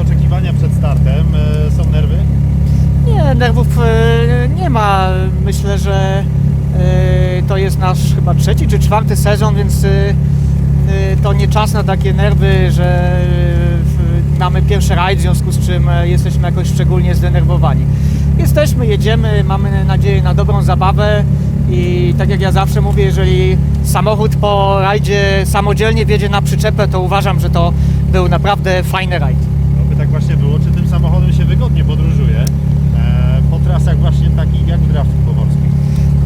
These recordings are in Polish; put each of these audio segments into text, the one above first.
oczekiwania przed startem? E, są nerwy? Nie, nerwów e, nie ma. Myślę, że e, to jest nasz chyba trzeci czy czwarty sezon, więc to nie czas na takie nerwy, że mamy pierwszy rajd, w związku z czym jesteśmy jakoś szczególnie zdenerwowani. Jesteśmy, jedziemy, mamy nadzieję na dobrą zabawę i tak jak ja zawsze mówię, jeżeli samochód po rajdzie samodzielnie wjedzie na przyczepę, to uważam, że to był naprawdę fajny rajd. Tak właśnie było. Czy tym samochodem się wygodnie podróżuje e, po trasach właśnie takich jak Pomorskim?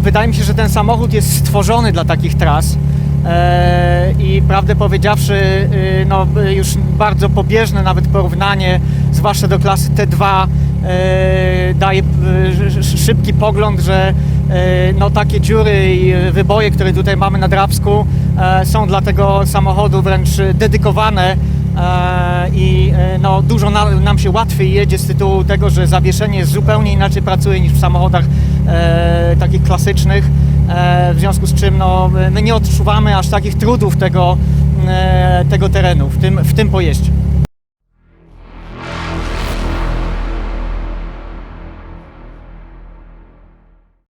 Wydaje mi się, że ten samochód jest stworzony dla takich tras e, i prawdę powiedziawszy, y, no, y, już bardzo pobieżne nawet porównanie, zwłaszcza do klasy T2, e, daje y, sz- szybki pogląd, że no, takie dziury i wyboje, które tutaj mamy na Drawsku, e, są dla tego samochodu wręcz dedykowane. E, i e, no, dużo na, nam się łatwiej jedzie z tytułu tego, że zawieszenie zupełnie inaczej pracuje niż w samochodach e, takich klasycznych, w związku z czym no, my nie odczuwamy aż takich trudów tego, tego terenu w tym, w tym pojeździe.